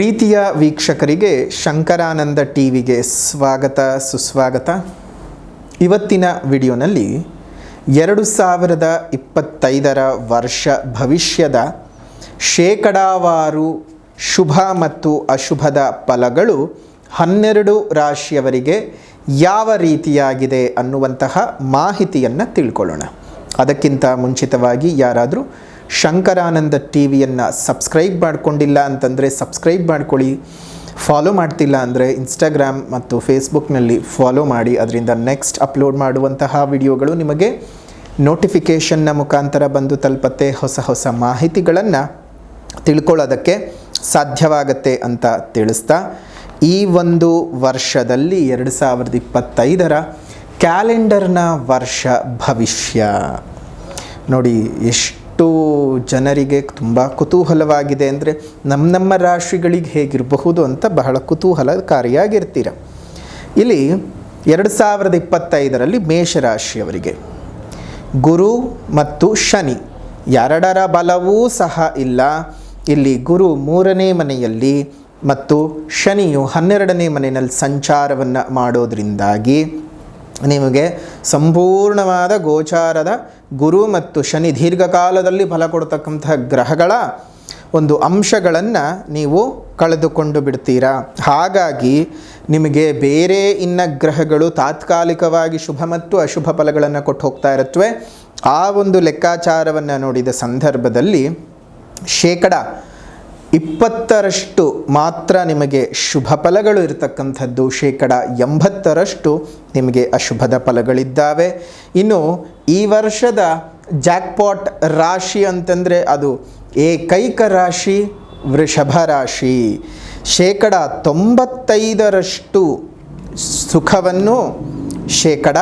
ಪ್ರೀತಿಯ ವೀಕ್ಷಕರಿಗೆ ಶಂಕರಾನಂದ ಟಿ ವಿಗೆ ಸ್ವಾಗತ, ಸುಸ್ವಾಗತ. ಇವತ್ತಿನ ವಿಡಿಯೋನಲ್ಲಿ ಎರಡು ಸಾವಿರದ ಇಪ್ಪತ್ತೈದರ ವರ್ಷ ಭವಿಷ್ಯದ ಶೇಕಡಾವಾರು ಶುಭ ಮತ್ತು ಅಶುಭದ ಫಲಗಳು ಹನ್ನೆರಡು ರಾಶಿಯವರಿಗೆ ಯಾವ ರೀತಿಯಾಗಿದೆ ಅನ್ನುವಂತಹ ಮಾಹಿತಿಯನ್ನು ತಿಳ್ಕೊಳ್ಳೋಣ. ಅದಕ್ಕಿಂತ ಮುಂಚಿತವಾಗಿ ಯಾರಾದರೂ ಶಂಕರಾನಂದ ಟಿ ವಿಯನ್ನು ಸಬ್ಸ್ಕ್ರೈಬ್ ಮಾಡಿಕೊಂಡಿಲ್ಲ ಅಂತಂದರೆ ಸಬ್ಸ್ಕ್ರೈಬ್ ಮಾಡ್ಕೊಳ್ಳಿ, ಫಾಲೋ ಮಾಡ್ತಿಲ್ಲ ಅಂದರೆ ಇನ್ಸ್ಟಾಗ್ರಾಮ್ ಮತ್ತು ಫೇಸ್ಬುಕ್ನಲ್ಲಿ ಫಾಲೋ ಮಾಡಿ, ಅದರಿಂದ ನೆಕ್ಸ್ಟ್ ಅಪ್ಲೋಡ್ ಮಾಡುವಂತಹ ವಿಡಿಯೋಗಳು ನಿಮಗೆ ನೋಟಿಫಿಕೇಷನ್ನ ಮುಖಾಂತರ ಬಂದು ತಲುಪತ್ತೆ. ಹೊಸ ಹೊಸ ಮಾಹಿತಿಗಳನ್ನು ತಿಳ್ಕೊಳ್ಳೋದಕ್ಕೆ ಸಾಧ್ಯವಾಗತ್ತೆ ಅಂತ ತಿಳಿಸ್ತಾ, ಈ ಒಂದು ವರ್ಷದಲ್ಲಿ ಎರಡು ಸಾವಿರದ ಇಪ್ಪತ್ತೈದರ ಕ್ಯಾಲೆಂಡರ್ನ ವರ್ಷ ಭವಿಷ್ಯ. ನೋಡಿ, ಎಷ್ಟು ಜನರಿಗೆ ತುಂಬ ಕುತೂಹಲವಾಗಿದೆ ಅಂದರೆ ನಮ್ಮ ನಮ್ಮ ರಾಶಿಗಳಿಗೆ ಹೇಗಿರಬಹುದು ಅಂತ ಬಹಳ ಕುತೂಹಲಕಾರಿಯಾಗಿರ್ತೀರ. ಇಲ್ಲಿ ಎರಡು ಸಾವಿರದ ಇಪ್ಪತ್ತೈದರಲ್ಲಿ ಮೇಷರಾಶಿಯವರಿಗೆ ಗುರು ಮತ್ತು ಶನಿ ಎರಡರ ಬಲವೂ ಸಹ ಇಲ್ಲ. ಇಲ್ಲಿ ಗುರು ಮೂರನೇ ಮನೆಯಲ್ಲಿ ಮತ್ತು ಶನಿಯು ಹನ್ನೆರಡನೇ ಮನೆಯಲ್ಲಿ ಸಂಚಾರವನ್ನು ಮಾಡೋದ್ರಿಂದಾಗಿ ನಿಮಗೆ ಸಂಪೂರ್ಣವಾದ ಗೋಚಾರದ ಗುರು ಮತ್ತು ಶನಿ ದೀರ್ಘಕಾಲದಲ್ಲಿ ಫಲ ಕೊಡ್ತಕ್ಕಂತಹ ಗ್ರಹಗಳ ಒಂದು ಅಂಶಗಳನ್ನು ನೀವು ಕಳೆದುಕೊಂಡು ಬಿಡ್ತೀರಾ? ಹಾಗಾಗಿ ನಿಮಗೆ ಬೇರೆ ಇನ್ನ ಗ್ರಹಗಳು ತಾತ್ಕಾಲಿಕವಾಗಿ ಶುಭ ಮತ್ತು ಅಶುಭ ಫಲಗಳನ್ನು ಕೊಟ್ಟು ಹೋಗ್ತಾ ಇರುತ್ತವೆ ಆ ಒಂದು ಲೆಕ್ಕಾಚಾರವನ್ನು ನೋಡಿದ ಸಂದರ್ಭದಲ್ಲಿ ಶೇಕಡ ಇಪ್ಪತ್ತರಷ್ಟು ಮಾತ್ರ ನಿಮಗೆ ಶುಭ ಫಲಗಳು ಇರತಕ್ಕಂಥದ್ದು. ಶೇಕಡ ಎಂಬತ್ತರಷ್ಟು ನಿಮಗೆ ಅಶುಭದ ಫಲಗಳಿದ್ದಾವೆ. ಇನ್ನು ಈ ವರ್ಷದ ಜಾಕ್ಪಾಟ್ ರಾಶಿ ಅಂತಂದರೆ ಅದು ಏಕೈಕ ರಾಶಿ, ವೃಷಭ ರಾಶಿ. ಶೇಕಡ ತೊಂಬತ್ತೈದರಷ್ಟು ಸುಖವನ್ನು ಶೇಕಡ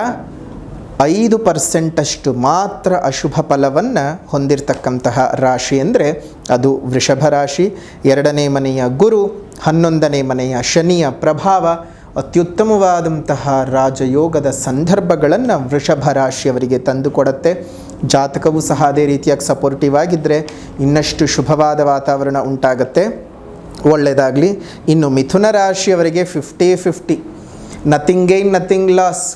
ಐದು ಪರ್ಸೆಂಟಷ್ಟು ಮಾತ್ರ ಅಶುಭ ಫಲವನ್ನು ಹೊಂದಿರತಕ್ಕಂತಹ ರಾಶಿ ಅಂದರೆ ಅದು ವೃಷಭ ರಾಶಿ. ಎರಡನೇ ಮನೆಯ ಗುರು, ಹನ್ನೊಂದನೇ ಮನೆಯ ಶನಿಯ ಪ್ರಭಾವ, ಅತ್ಯುತ್ತಮವಾದಂತಹ ರಾಜಯೋಗದ ಸಂದರ್ಭಗಳನ್ನು ವೃಷಭ ರಾಶಿಯವರಿಗೆ ತಂದುಕೊಡುತ್ತೆ ಜಾತಕವೂ ಸಹ ಅದೇ ರೀತಿಯಾಗಿ ಸಪೋರ್ಟಿವ್ ಆಗಿದ್ದರೆ ಇನ್ನಷ್ಟು ಶುಭವಾದ ವಾತಾವರಣ ಉಂಟಾಗತ್ತೆ. ಒಳ್ಳೆಯದಾಗಲಿ ಇನ್ನು ಮಿಥುನ ರಾಶಿಯವರಿಗೆ fifty fifty nothing gain nothing loss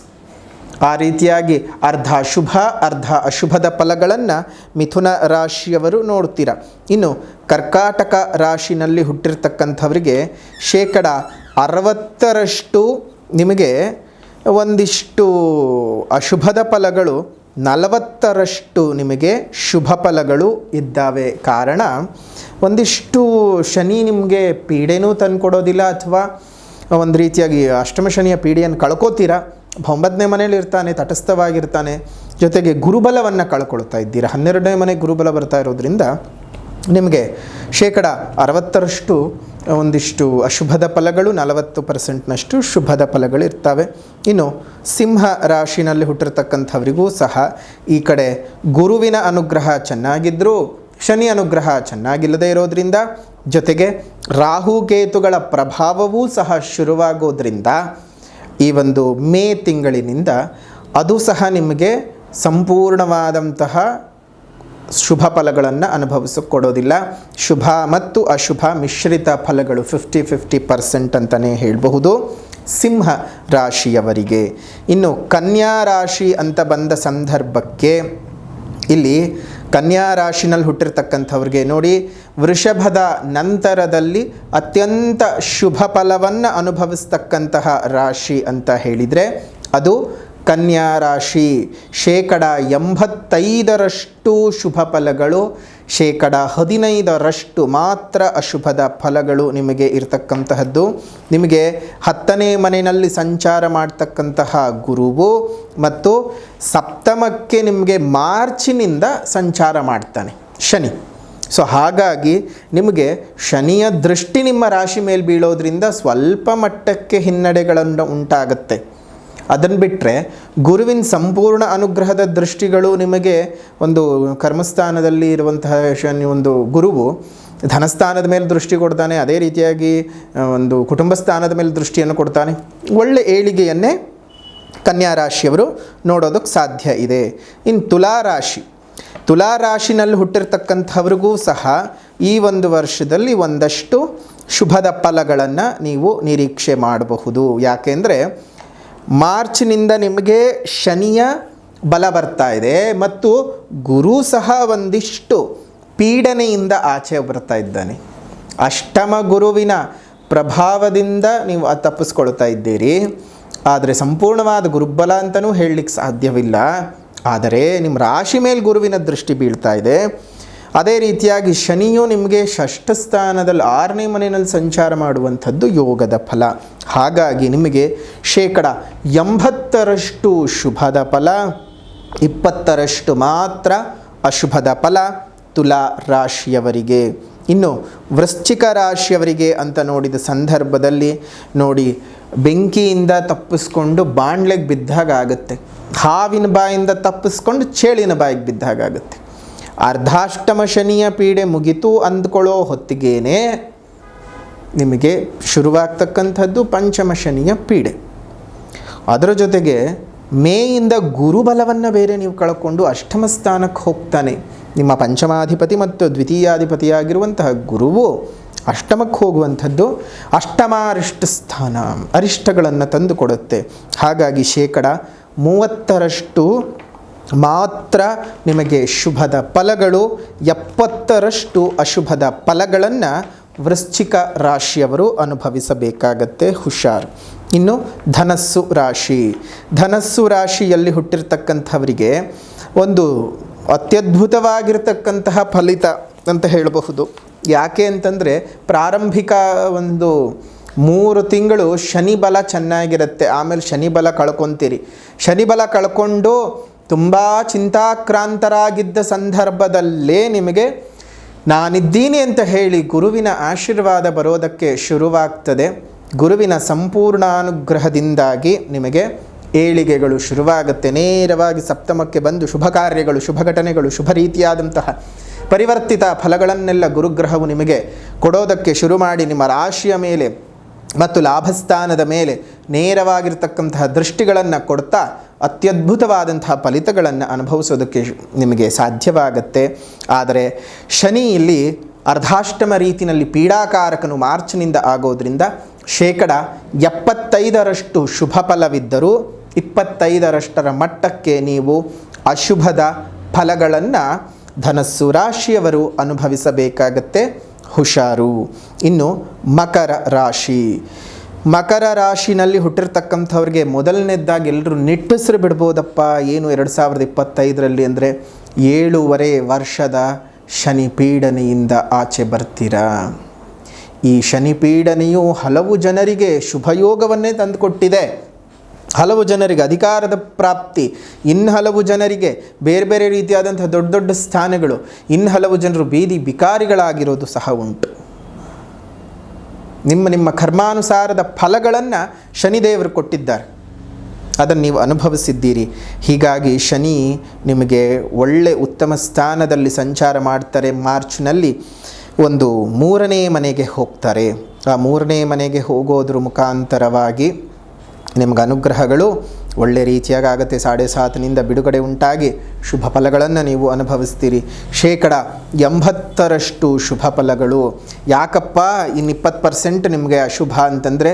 ಆ ರೀತಿಯಾಗಿ ಅರ್ಧ ಶುಭ ಅರ್ಧ ಅಶುಭದ ಫಲಗಳನ್ನು ಮಿಥುನ ರಾಶಿಯವರು ನೋಡ್ತೀರ. ಇನ್ನು ಕರ್ಕಾಟಕ ರಾಶಿನಲ್ಲಿ ಹುಟ್ಟಿರ್ತಕ್ಕಂಥವರಿಗೆ ಶೇಕಡ ಅರವತ್ತರಷ್ಟು ನಿಮಗೆ ಒಂದಿಷ್ಟು ಅಶುಭದ ಫಲಗಳು, ನಲವತ್ತರಷ್ಟು ನಿಮಗೆ ಶುಭ ಫಲಗಳು ಇದ್ದಾವೆ. ಕಾರಣ ಒಂದಿಷ್ಟು ಶನಿ ನಿಮಗೆ ಪೀಡೆನೂ ತಂದುಕೊಡೋದಿಲ್ಲ ಅಥವಾ ಒಂದು ರೀತಿಯಾಗಿ ಅಷ್ಟಮ ಶನಿಯ ಪೀಡೆಯನ್ನು ಕಳ್ಕೋತೀರಾ. ಒಂಬತ್ತನೇ ಮನೇಲಿ ಇರ್ತಾನೆ, ತಟಸ್ಥವಾಗಿರ್ತಾನೆ. ಜೊತೆಗೆ ಗುರುಬಲವನ್ನು ಕಳ್ಕೊಳ್ತಾ ಇದ್ದೀರಾ? ಹನ್ನೆರಡನೇ ಮನೆ ಗುರುಬಲ ಬರ್ತಾ ಇರೋದ್ರಿಂದ ನಿಮಗೆ ಶೇಕಡ ಅರವತ್ತರಷ್ಟು ಒಂದಿಷ್ಟು ಅಶುಭದ ಫಲಗಳು, ನಲವತ್ತು ಪರ್ಸೆಂಟ್ನಷ್ಟು ಶುಭದ ಫಲಗಳು ಇರ್ತವೆ. ಇನ್ನು ಸಿಂಹ ರಾಶಿನಲ್ಲಿ ಹುಟ್ಟಿರ್ತಕ್ಕಂಥವರಿಗೂ ಸಹ ಈ ಕಡೆ ಗುರುವಿನ ಅನುಗ್ರಹ ಚೆನ್ನಾಗಿದ್ದರೂ ಶನಿ ಅನುಗ್ರಹ ಚೆನ್ನಾಗಿಲ್ಲದೆ ಇರೋದ್ರಿಂದ, ಜೊತೆಗೆ ರಾಹುಕೇತುಗಳ ಪ್ರಭಾವವೂ ಸಹ ಶುರುವಾಗೋದ್ರಿಂದ ಈ ಒಂದು ಮೇ ತಿಂಗಳಿನಿಂದ ಅದು ಸಹ ನಿಮಗೆ ಸಂಪೂರ್ಣವಾದಂತಹ ಶುಭ ಫಲಗಳನ್ನು ಅನುಭವಿಸಿಕೊಡೋದಿಲ್ಲ. ಶುಭ ಮತ್ತು ಅಶುಭ ಮಿಶ್ರಿತ ಫಲಗಳು ಫಿಫ್ಟಿ ಫಿಫ್ಟಿ ಪರ್ಸೆಂಟ್ ಅಂತಲೇ ಹೇಳಬಹುದು. ಸಿಂಹ ರಾಶಿಯವರಿಗೆ. ಇನ್ನು ಕನ್ಯಾ ರಾಶಿ ಅಂತ ಬಂದ ಸಂದರ್ಭಕ್ಕೆ ಇಲ್ಲಿ ಕನ್ಯಾ ರಾಶಿನಲ್ಲಿ ಹುಟ್ಟಿರ್ತಕ್ಕಂಥವ್ರಿಗೆ ನೋಡಿ ವೃಷಭದ ನಂತರದಲ್ಲಿ ಅತ್ಯಂತ ಶುಭ ಫಲವನ್ನು ಅನುಭವಿಸ್ತಕ್ಕಂತಹ ರಾಶಿ ಅಂತ ಹೇಳಿದರೆ ಅದು ಕನ್ಯಾ ರಾಶಿ ಶೇಕಡ ಎಂಬತ್ತೈದರಷ್ಟು ಶುಭ ಫಲಗಳು, ಶೇಕಡ ಹದಿನೈದರಷ್ಟು ಮಾತ್ರ ಅಶುಭದ ಫಲಗಳು ನಿಮಗೆ ಇರತಕ್ಕಂತಹದ್ದು. ನಿಮಗೆ ಹತ್ತನೇ ಮನೆಯಲ್ಲಿ ಸಂಚಾರ ಮಾಡ್ತಕ್ಕಂತಹ ಗುರುವು ಮತ್ತು ಸಪ್ತಮಕ್ಕೆ ನಿಮಗೆ ಮಾರ್ಚಿನಿಂದ ಸಂಚಾರ ಮಾಡ್ತಾನೆ, ಶನಿ. ಸೊ ಹಾಗಾಗಿ ನಿಮಗೆ ಶನಿಯ ದೃಷ್ಟಿ ನಿಮ್ಮ ರಾಶಿ ಮೇಲೆ ಬೀಳೋದ್ರಿಂದ ಸ್ವಲ್ಪ ಮಟ್ಟಕ್ಕೆ ಹಿನ್ನಡೆಗಳನ್ನು ಉಂಟಾಗುತ್ತೆ. ಅದನ್ನು ಬಿಟ್ಟರೆ ಗುರುವಿನ ಸಂಪೂರ್ಣ ಅನುಗ್ರಹದ ದೃಷ್ಟಿಗಳು ನಿಮಗೆ ಒಂದು ಕರ್ಮಸ್ಥಾನದಲ್ಲಿ ಇರುವಂತಹ ಒಂದು ಗುರುವು ಧನಸ್ಥಾನದ ಮೇಲೆ ದೃಷ್ಟಿ ಕೊಡ್ತಾನೆ, ಅದೇ ರೀತಿಯಾಗಿ ಒಂದು ಕುಟುಂಬ ಸ್ಥಾನದ ಮೇಲೆ ದೃಷ್ಟಿಯನ್ನು ಕೊಡ್ತಾನೆ. ಒಳ್ಳೆ ಏಳಿಗೆಯನ್ನೇ ಕನ್ಯಾ ರಾಶಿಯವರು ನೋಡೋದಕ್ಕೆ ಸಾಧ್ಯ ಇದೆ. ಇನ್ನು ತುಲಾ ರಾಶಿ ತುಲಾ ರಾಶಿನಲ್ಲಿ ಹುಟ್ಟಿರ್ತಕ್ಕಂಥವ್ರಿಗೂ ಸಹ ಈ ಒಂದು ವರ್ಷದಲ್ಲಿ ಒಂದಷ್ಟು ಶುಭದ ಫಲಗಳನ್ನು ನೀವು ನಿರೀಕ್ಷೆ ಮಾಡಬಹುದು. ಯಾಕೆಂದರೆ ಮಾರ್ಚ್ನಿಂದ ನಿಮಗೆ ಶನಿಯ ಬಲ ಬರ್ತಾ ಇದೆ ಮತ್ತು ಗುರು ಸಹ ಒಂದಿಷ್ಟು ಪೀಡನೆಯಿಂದ ಆಚೆ ಬರ್ತಾ ಇದ್ದಾನೆ. ಅಷ್ಟಮ ಗುರುವಿನ ಪ್ರಭಾವದಿಂದ ನೀವು ತಪ್ಪಿಸ್ಕೊಳ್ತಾ ಇದ್ದೀರಿ. ಆದರೆ ಸಂಪೂರ್ಣವಾದ ಗುರುಬಲ ಅಂತಲೂ ಹೇಳಲಿಕ್ಕೆ ಸಾಧ್ಯವಿಲ್ಲ. ಆದರೆ ನಿಮ್ಮ ರಾಶಿ ಮೇಲೆ ಗುರುವಿನ ದೃಷ್ಟಿ ಬೀಳ್ತಾ ಇದೆ. ಅದೇ ರೀತಿಯಾಗಿ ಶನಿಯು ನಿಮಗೆ ಷಷ್ಠ ಸ್ಥಾನದಲ್ಲಿ ಆರನೇ ಮನೆಯಲ್ಲಿ ಸಂಚಾರ ಮಾಡುವಂಥದ್ದು ಯೋಗದ ಫಲ. ಹಾಗಾಗಿ ನಿಮಗೆ ಶೇಕಡ ಎಂಬತ್ತರಷ್ಟು ಶುಭದ ಫಲ, ಇಪ್ಪತ್ತರಷ್ಟು ಮಾತ್ರ ಅಶುಭದ ಫಲ ತುಲಾ ರಾಶಿಯವರಿಗೆ. ಇನ್ನು ವೃಶ್ಚಿಕ ರಾಶಿಯವರಿಗೆ ಅಂತ ನೋಡಿದ ಸಂದರ್ಭದಲ್ಲಿ ನೋಡಿ, ಬೆಂಕಿಯಿಂದ ತಪ್ಪಿಸ್ಕೊಂಡು ಬಾಣ್ಲೆಗೆ ಬಿದ್ದಾಗ ಆಗುತ್ತೆ ಹಾವಿನ ಬಾಯಿಂದ ತಪ್ಪಿಸ್ಕೊಂಡು ಚೇಳಿನ ಬಾಯಿಗೆ ಬಿದ್ದಾಗ ಆಗುತ್ತೆ ಅರ್ಧಾಷ್ಟಮ ಶನಿಯ ಪೀಡೆ ಮುಗಿತು ಅಂದ್ಕೊಳ್ಳೋ ಹೊತ್ತಿಗೇನೆ ನಿಮಗೆ ಶುರುವಾಗ್ತಕ್ಕಂಥದ್ದು ಪಂಚಮ ಶನಿಯ ಪೀಡೆ. ಅದರ ಜೊತೆಗೆ ಮೇಯಿಂದ ಗುರುಬಲವನ್ನು ಬೇರೆ ನೀವು ಕಳ್ಕೊಂಡು ಅಷ್ಟಮ ಸ್ಥಾನಕ್ಕೆ ಹೋಗ್ತಾನೆ. ನಿಮ್ಮ ಪಂಚಮಾಧಿಪತಿ ಮತ್ತು ದ್ವಿತೀಯಾಧಿಪತಿಯಾಗಿರುವಂತಹ ಗುರುವು ಅಷ್ಟಮಕ್ಕೆ ಹೋಗುವಂಥದ್ದು ಅಷ್ಟಮಾರಿಷ್ಟ ಸ್ಥಾನ, ಅರಿಷ್ಟಗಳನ್ನು ತಂದುಕೊಡುತ್ತೆ ಹಾಗಾಗಿ ಶೇಕಡ ಮೂವತ್ತರಷ್ಟು ಮಾತ್ರ ನಿಮಗೆ ಶುಭದ ಫಲಗಳು, ಎಪ್ಪತ್ತರಷ್ಟು ಅಶುಭದ ಫಲಗಳನ್ನು ವೃಶ್ಚಿಕ ರಾಶಿಯವರು ಅನುಭವಿಸಬೇಕಾಗತ್ತೆ, ಹುಷಾರ್. ಇನ್ನು ಧನಸ್ಸು ರಾಶಿ. ಧನಸ್ಸು ರಾಶಿಯಲ್ಲಿ ಹುಟ್ಟಿರ್ತಕ್ಕಂಥವರಿಗೆ ಒಂದು ಅತ್ಯದ್ಭುತವಾಗಿರ್ತಕ್ಕಂತಹ ಫಲಿತ ಅಂತ ಹೇಳಬಹುದು. ಯಾಕೆ ಅಂತಂದರೆ ಪ್ರಾರಂಭಿಕ ಒಂದು ಮೂರು ತಿಂಗಳು ಶನಿ ಬಲ ಚೆನ್ನಾಗಿರುತ್ತೆ. ಆಮೇಲೆ ಶನಿ ಬಲ ಕಳ್ಕೊತೀರಿ. ಶನಿ ಬಲ ಕಳ್ಕೊಂಡು ತುಂಬ ಚಿಂತಾಕ್ರಾಂತರಾಗಿದ್ದ ಸಂದರ್ಭದಲ್ಲೇ ನಿಮಗೆ ನಾನಿದ್ದೀನಿ ಅಂತ ಹೇಳಿ ಗುರುವಿನ ಆಶೀರ್ವಾದ ಬರೋದಕ್ಕೆ ಶುರುವಾಗ್ತದೆ. ಗುರುವಿನ ಸಂಪೂರ್ಣಾನುಗ್ರಹದಿಂದಾಗಿ ನಿಮಗೆ ಏಳಿಗೆಗಳು ಶುರುವಾಗುತ್ತೆ. ನೇರವಾಗಿ ಸಪ್ತಮಕ್ಕೆ ಬಂದು ಶುಭ ಕಾರ್ಯಗಳು, ಶುಭ ಘಟನೆಗಳು, ಶುಭ ರೀತಿಯಾದಂತಹ ಪರಿವರ್ತಿತ ಫಲಗಳನ್ನೆಲ್ಲ ಗುರುಗ್ರಹವು ನಿಮಗೆ ಕೊಡೋದಕ್ಕೆ ಶುರು ಮಾಡಿ ನಿಮ್ಮ ರಾಶಿಯ ಮೇಲೆ ಮತ್ತು ಲಾಭಸ್ಥಾನದ ಮೇಲೆ ನೇರವಾಗಿರ್ತಕ್ಕಂತಹ ದೃಷ್ಟಿಗಳನ್ನು ಕೊಡ್ತಾ ಅತ್ಯದ್ಭುತವಾದಂತಹ ಫಲಿತಗಳನ್ನು ಅನುಭವಿಸೋದಕ್ಕೆ ನಿಮಗೆ ಸಾಧ್ಯವಾಗತ್ತೆ. ಆದರೆ ಶನಿ ಇಲ್ಲಿ ಅರ್ಧಾಷ್ಟಮ ರೀತಿಯಲ್ಲಿ ಪೀಡಾಕಾರಕನು ಮಾರ್ಚ್ನಿಂದ ಆಗೋದ್ರಿಂದ ಶೇಕಡ ಎಪ್ಪತ್ತೈದರಷ್ಟು ಶುಭ ಫಲವಿದ್ದರೂ ಇಪ್ಪತ್ತೈದರಷ್ಟರ ಮಟ್ಟಕ್ಕೆ ನೀವು ಅಶುಭದ ಫಲಗಳನ್ನು ಧನಸ್ಸು ರಾಶಿಯವರು ಅನುಭವಿಸಬೇಕಾಗತ್ತೆ. ಹುಷಾರು. ಇನ್ನು ಮಕರ ರಾಶಿ. ಮಕರ ರಾಶಿನಲ್ಲಿ ಹುಟ್ಟಿರ್ತಕ್ಕಂಥವ್ರಿಗೆ ಮೊದಲನೇದ್ದಾಗಿ ಎಲ್ಲರೂ ನಿಟ್ಟುಸಿರು ಬಿಡ್ಬೋದಪ್ಪ. ಏನು ಎರಡು ಸಾವಿರದ ಇಪ್ಪತ್ತೈದರಲ್ಲಿ ಅಂದರೆ ಏಳೂವರೆ ವರ್ಷದ ಶನಿ ಪೀಡನೆಯಿಂದ ಆಚೆ ಬರ್ತೀರಾ? ಈ ಶನಿ ಪೀಡನೆಯು ಹಲವು ಜನರಿಗೆ ಶುಭಯೋಗವನ್ನೇ ತಂದುಕೊಟ್ಟಿದೆ. ಹಲವು ಜನರಿಗೆ ಅಧಿಕಾರದ ಪ್ರಾಪ್ತಿ ಇನ್ನು ಹಲವು ಜನರಿಗೆ ಬೇರೆ ಬೇರೆ ರೀತಿಯಾದಂಥ ದೊಡ್ಡ ದೊಡ್ಡ ಸ್ಥಾನಗಳು ಇನ್ನು ಹಲವು ಜನರು ಬೀದಿ ಬಿಕಾರಿಗಳಾಗಿರೋದು ಸಹ ಉಂಟು. ನಿಮ್ಮ ನಿಮ್ಮ ಕರ್ಮಾನುಸಾರದ ಫಲಗಳನ್ನು ಶನಿದೇವರು ಕೊಟ್ಟಿದ್ದಾರೆ. ಅದನ್ನು ನೀವು ಅನುಭವಿಸಿದ್ದೀರಿ. ಹೀಗಾಗಿ ಶನಿ ನಿಮಗೆ ಒಳ್ಳೆ ಉತ್ತಮ ಸ್ಥಾನದಲ್ಲಿ ಸಂಚಾರ ಮಾಡ್ತಾರೆ. ಮಾರ್ಚ್ನಲ್ಲಿ ಒಂದು ಮೂರನೇ ಮನೆಗೆ ಹೋಗ್ತಾರೆ. ಆ ಮೂರನೇ ಮನೆಗೆ ಹೋಗೋದ್ರ ಮುಖಾಂತರವಾಗಿ ನಿಮ್ಗೆ ಅನುಗ್ರಹಗಳು ಒಳ್ಳೆ ರೀತಿಯಾಗಿ ಆಗುತ್ತೆ ಸಾಡೆ ಸಾತಿನಿಂದ ಬಿಡುಗಡೆ ಉಂಟಾಗಿ ಶುಭ ಫಲಗಳನ್ನು ನೀವು ಅನುಭವಿಸ್ತೀರಿ. ಶೇಕಡ ಎಂಬತ್ತರಷ್ಟು ಶುಭ ಫಲಗಳು. ಯಾಕಪ್ಪ, ಇನ್ನಿಪ್ಪತ್ತು ಪರ್ಸೆಂಟ್ ನಿಮಗೆ ಅಶುಭ ಅಂತಂದರೆ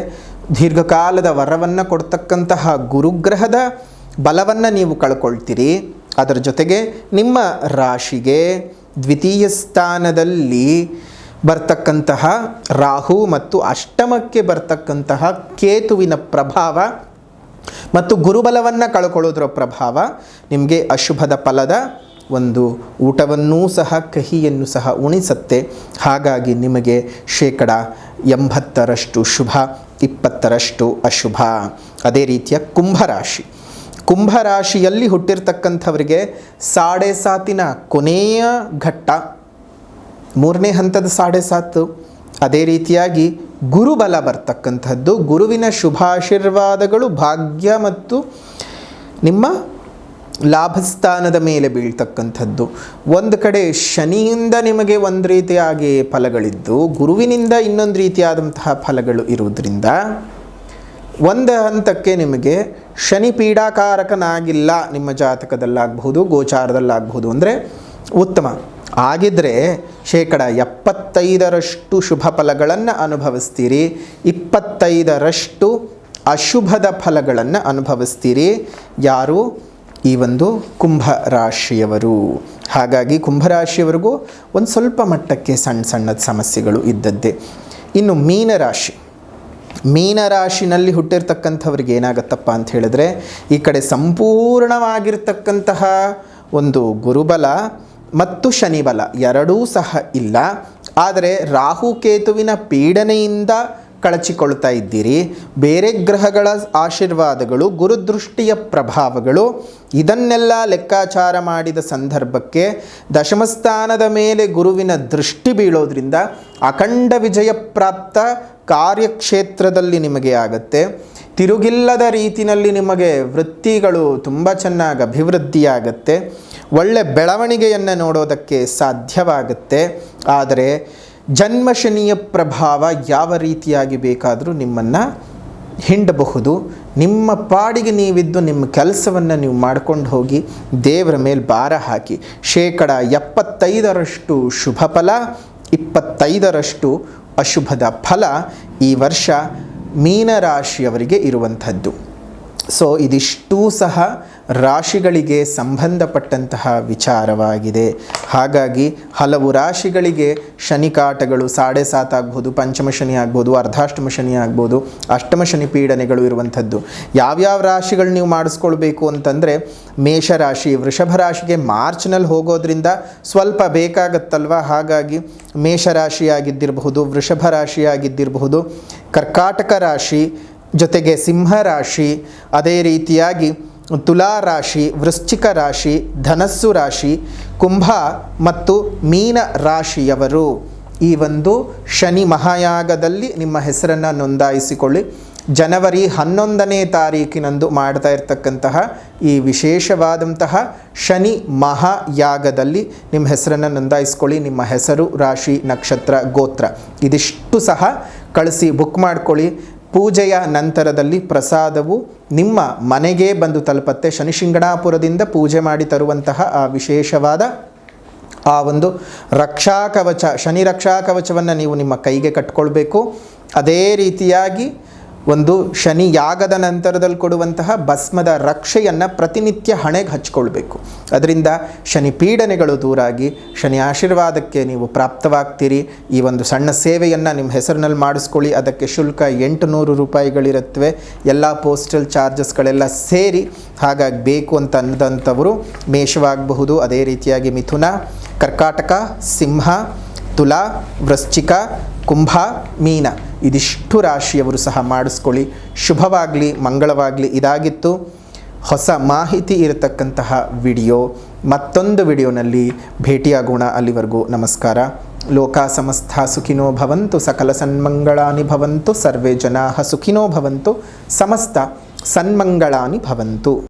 ದೀರ್ಘಕಾಲದ ವರವನ್ನು ಕೊಡ್ತಕ್ಕಂತಹ ಗುರುಗ್ರಹದ ಬಲವನ್ನು ನೀವು ಕಳ್ಕೊಳ್ತೀರಿ. ಅದರ ಜೊತೆಗೆ ನಿಮ್ಮ ರಾಶಿಗೆ ದ್ವಿತೀಯ ಸ್ಥಾನದಲ್ಲಿ ಬರ್ತಕ್ಕಂತಹ ರಾಹು ಮತ್ತು ಅಷ್ಟಮಕ್ಕೆ ಬರ್ತಕ್ಕಂತಹ ಕೇತುವಿನ ಪ್ರಭಾವ ಮತ್ತು ಗುರುಬಲವನ್ನು ಕಳ್ಕೊಳ್ಳೋದ್ರ ಪ್ರಭಾವ ನಿಮಗೆ ಅಶುಭದ ಫಲದ ಒಂದು ಊಟವನ್ನೂ ಸಹ, ಕಹಿಯನ್ನು ಸಹ ಉಣಿಸತ್ತೆ. ಹಾಗಾಗಿ ನಿಮಗೆ ಶೇಕಡ ಎಂಬತ್ತರಷ್ಟು ಶುಭ, ಇಪ್ಪತ್ತರಷ್ಟು ಅಶುಭ. ಅದೇ ರೀತಿಯ ಕುಂಭರಾಶಿ. ಕುಂಭರಾಶಿಯಲ್ಲಿ ಹುಟ್ಟಿರ್ತಕ್ಕಂಥವರಿಗೆ ಸಾಡೆ ಸಾತಿನ ಕೊನೆಯ ಘಟ್ಟ, ಮೂರನೇ ಹಂತದ ಸಾಡೆ ಸಾತು. ಅದೇ ರೀತಿಯಾಗಿ ಗುರುಬಲ ಬರ್ತಕ್ಕಂಥದ್ದು, ಗುರುವಿನ ಶುಭಾಶೀರ್ವಾದಗಳು ಭಾಗ್ಯ ಮತ್ತು ನಿಮ್ಮ ಲಾಭಸ್ಥಾನದ ಮೇಲೆ ಬೀಳ್ತಕ್ಕಂಥದ್ದು. ಒಂದು ಕಡೆ ಶನಿಯಿಂದ ನಿಮಗೆ ಒಂದು ರೀತಿಯಾಗಿ ಫಲಗಳಿದ್ದು, ಗುರುವಿನಿಂದ ಇನ್ನೊಂದು ರೀತಿಯಾದಂತಹ ಫಲಗಳು ಇರುವುದರಿಂದ ಒಂದು ಹಂತಕ್ಕೆ ನಿಮಗೆ ಶನಿ ಪೀಡಾಕಾರಕನಾಗಿಲ್ಲ, ನಿಮ್ಮ ಜಾತಕದಲ್ಲಾಗಬಹುದು, ಗೋಚಾರದಲ್ಲಾಗಬಹುದು ಅಂದರೆ ಉತ್ತಮ. ಆಗಿದ್ದರೆ ಶೇಕಡ ಎಪ್ಪತ್ತೈದರಷ್ಟು ಶುಭ ಫಲಗಳನ್ನು ಅನುಭವಿಸ್ತೀರಿ, ಇಪ್ಪತ್ತೈದರಷ್ಟು ಅಶುಭದ ಫಲಗಳನ್ನು ಅನುಭವಿಸ್ತೀರಿ. ಯಾರು? ಈ ಒಂದು ಕುಂಭ ರಾಶಿಯವರು ಹಾಗಾಗಿ ಕುಂಭರಾಶಿಯವರಿಗೂ ಒಂದು ಸ್ವಲ್ಪ ಮಟ್ಟಕ್ಕೆ ಸಣ್ಣ ಸಣ್ಣದ ಸಮಸ್ಯೆಗಳು ಇದ್ದದ್ದೇ. ಇನ್ನು ಮೀನರಾಶಿ. ಮೀನರಾಶಿನಲ್ಲಿ ಹುಟ್ಟಿರ್ತಕ್ಕಂಥವ್ರಿಗೆ ಏನಾಗತ್ತಪ್ಪ ಅಂತ ಹೇಳಿದ್ರೆ, ಈ ಕಡೆ ಸಂಪೂರ್ಣವಾಗಿರ್ತಕ್ಕಂತಹ ಒಂದು ಗುರುಬಲ ಮತ್ತು ಶನಿಬಲ ಎರಡೂ ಸಹ ಇಲ್ಲ. ಆದರೆ ರಾಹುಕೇತುವಿನ ಪೀಡನೆಯಿಂದ ಕಳಚಿಕೊಳ್ತಾ ಇದ್ದೀರಿ. ಬೇರೆ ಗ್ರಹಗಳ ಆಶೀರ್ವಾದಗಳು, ಗುರುದೃಷ್ಟಿಯ ಪ್ರಭಾವಗಳು, ಇದನ್ನೆಲ್ಲ ಲೆಕ್ಕಾಚಾರ ಮಾಡಿದ ಸಂದರ್ಭಕ್ಕೆ ದಶಮಸ್ಥಾನದ ಮೇಲೆ ಗುರುವಿನ ದೃಷ್ಟಿ ಬೀಳೋದ್ರಿಂದ ಅಖಂಡ ವಿಜಯ ಪ್ರಾಪ್ತ ಕಾರ್ಯಕ್ಷೇತ್ರದಲ್ಲಿ ನಿಮಗೆ ಆಗತ್ತೆ. ತಿರುಗಿಲ್ಲದ ರೀತಿಯಲ್ಲಿ ನಿಮಗೆ ವೃತ್ತಿಗಳು ತುಂಬ ಚೆನ್ನಾಗಿ ಅಭಿವೃದ್ಧಿಯಾಗುತ್ತೆ. ಒಳ್ಳೆ ಬೆಳವಣಿಗೆಯನ್ನು ನೋಡೋದಕ್ಕೆ ಸಾಧ್ಯವಾಗುತ್ತೆ. ಆದರೆ ಜನ್ಮಶನಿಯ ಪ್ರಭಾವ ಯಾವ ರೀತಿಯಾಗಿ ಬೇಕಾದರೂ ನಿಮ್ಮನ್ನು ಹಿಂಡಬಹುದು. ನಿಮ್ಮ ಪಾಡಿಗೆ ನೀವಿದ್ದು ನಿಮ್ಮ ಕೆಲಸವನ್ನು ನೀವು ಮಾಡ್ಕೊಂಡು ಹೋಗಿ ದೇವರ ಮೇಲೆ ಭಾರ ಹಾಕಿ. ಶೇಕಡ ಎಪ್ಪತ್ತೈದರಷ್ಟು ಶುಭ ಫಲ ಇಪ್ಪತ್ತೈದರಷ್ಟು ಅಶುಭದ ಫಲ ಈ ವರ್ಷ ಮೀನರಾಶಿಯವರಿಗೆ ಇರುವಂಥದ್ದು. ಸೊ ಇದಿಷ್ಟೂ ಸಹ ರಾಶಿಗಳಿಗೆ ಸಂಬಂಧಪಟ್ಟಂತಹ ವಿಚಾರವಾಗಿದೆ. ಹಾಗಾಗಿ, ಹಲವು ರಾಶಿಗಳಿಗೆ ಶನಿ ಕಾಟಗಳು ಸಾಡೆ ಸಾತ್ ಆಗ್ಬೋದು, ಪಂಚಮ ಶನಿ ಆಗ್ಬೋದು, ಅರ್ಧಾಷ್ಟಮ ಶನಿ ಆಗ್ಬೋದು, ಅಷ್ಟಮ ಶನಿ ಪೀಡನೆಗಳು ಇರುವಂಥದ್ದು. ಯಾವ್ಯಾವ ರಾಶಿಗಳು ನೀವು ಮಾಡಿಸ್ಕೊಳ್ಬೇಕು ಅಂತಂದರೆ, ಮೇಷರಾಶಿ, ವೃಷಭ ರಾಶಿಗೆ ಮಾರ್ಚ್ನಲ್ಲಿ ಹೋಗೋದ್ರಿಂದ ಸ್ವಲ್ಪ ಬೇಕಾಗತ್ತಲ್ವ? ಹಾಗಾಗಿ, ಮೇಷರಾಶಿಯಾಗಿದ್ದಿರಬಹುದು, ವೃಷಭ ರಾಶಿಯಾಗಿದ್ದಿರಬಹುದು ಕರ್ಕಾಟಕ ರಾಶಿ ಜೊತೆಗೆ ಸಿಂಹ ರಾಶಿ, ಅದೇ ರೀತಿಯಾಗಿ ತುಲಾ ರಾಶಿ, ವೃಶ್ಚಿಕ ರಾಶಿ, ಧನಸ್ಸು ರಾಶಿ, ಕುಂಭ ಮತ್ತು ಮೀನ ರಾಶಿಯವರು. ಈ ಒಂದು ಶನಿ ಮಹಾಯಾಗದಲ್ಲಿ ನಿಮ್ಮ ಹೆಸರನ್ನು ನೋಂದಾಯಿಸಿಕೊಳ್ಳಿ. ಜನವರಿ ಹನ್ನೊಂದನೇ ತಾರೀಕಿನಂದು ಮಾಡ್ತಾ ಇರತಕ್ಕಂತಹ ಈ ವಿಶೇಷವಾದಂತಹ ಶನಿ ಮಹಾಯಾಗದಲ್ಲಿ ನಿಮ್ಮ ಹೆಸರನ್ನು ನೋಂದಾಯಿಸ್ಕೊಳ್ಳಿ. ನಿಮ್ಮ ಹೆಸರು, ರಾಶಿ, ನಕ್ಷತ್ರ, ಗೋತ್ರ, ಇದಿಷ್ಟು ಸಹ ಕಳಿಸಿ ಬುಕ್ ಮಾಡ್ಕೊಳ್ಳಿ. ಪೂಜೆಯ ನಂತರದಲ್ಲಿ ಪ್ರಸಾದವು ನಿಮ್ಮ ಮನೆಗೆ ಬಂದು ತಲುಪತ್ತೆ. ಶನಿಶಿಂಗಣಾಪುರದಿಂದ ಪೂಜೆ ಮಾಡಿ ತರುವಂತಹ ಆ ವಿಶೇಷವಾದ ಆ ಒಂದು ರಕ್ಷಾ ಕವಚ ಶನಿ ರಕ್ಷಾ ಕವಚವನ್ನು ನೀವು ನಿಮ್ಮ ಕೈಗೆ ಕಟ್ಕೊಳ್ಬೇಕು. ಅದೇ ರೀತಿಯಾಗಿ ಒಂದು ಶನಿ ಯಾಗದ ನಂತರದಲ್ಲಿ ಕೊಡುವಂತಹ ಭಸ್ಮದ ರಕ್ಷೆಯನ್ನು ಪ್ರತಿನಿತ್ಯ ಹಣೆಗೆ ಹಚ್ಕೊಳ್ಬೇಕು. ಅದರಿಂದ ಶನಿ ಪೀಡನೆಗಳು ದೂರಾಗಿ, ಶನಿ ಆಶೀರ್ವಾದಕ್ಕೆ ನೀವು ಪ್ರಾಪ್ತವಾಗ್ತೀರಿ. ಈ ಒಂದು ಸಣ್ಣ ಸೇವೆಯನ್ನು ನಿಮ್ಮ ಹೆಸರಿನಲ್ಲಿ ಮಾಡಿಸ್ಕೊಳ್ಳಿ. ಅದಕ್ಕೆ ಶುಲ್ಕ ಎಂಟು ನೂರು ರೂಪಾಯಿಗಳಿರುತ್ತವೆ. ಎಲ್ಲ ಪೋಸ್ಟಲ್ ಚಾರ್ಜಸ್ಗಳೆಲ್ಲ ಸೇರಿ, ಹಾಗಾಗಿ ಬೇಕು ಅಂತ ಅಂದಂಥವರು ಮೇಷವಾಗಬಹುದು. ಅದೇ ರೀತಿಯಾಗಿ ಮಿಥುನ, ಕರ್ಕಾಟಕ, ಸಿಂಹ, ತುಲಾ, ವೃಶ್ಚಿಕ, ಕುಂಭ, ಮೀನ. ಇದಿಷ್ಟು ರಾಶಿಯವರು ಸಹ ಮಾಡಿಸ್ಕೊಳ್ಳಿ. ಶುಭವಾಗಲಿ, ಮಂಗಳವಾಗಲಿ ಇದಾಗಿತ್ತು. ಹೊಸ ಮಾಹಿತಿ ಇರತಕ್ಕಂತಹ ವಿಡಿಯೋ, ಮತ್ತೊಂದು ವಿಡಿಯೋನಲ್ಲಿ ಭೇಟಿಯಾಗೋಣ ಅಲ್ಲಿವರೆಗೂ ನಮಸ್ಕಾರ. ಲೋಕ ಸಮಸ್ತ ಸುಖಿನೋ ಭವಂತು, ಸಕಲ ಸನ್ಮಂಗಳಾನಿ ಭವಂತು, ಸರ್ವೇ ಜನಾ ಸುಖಿನೋ ಭವಂತು, ಸಮಸ್ತ ಸನ್ಮಂಗಳಾನಿ ಭವಂತು.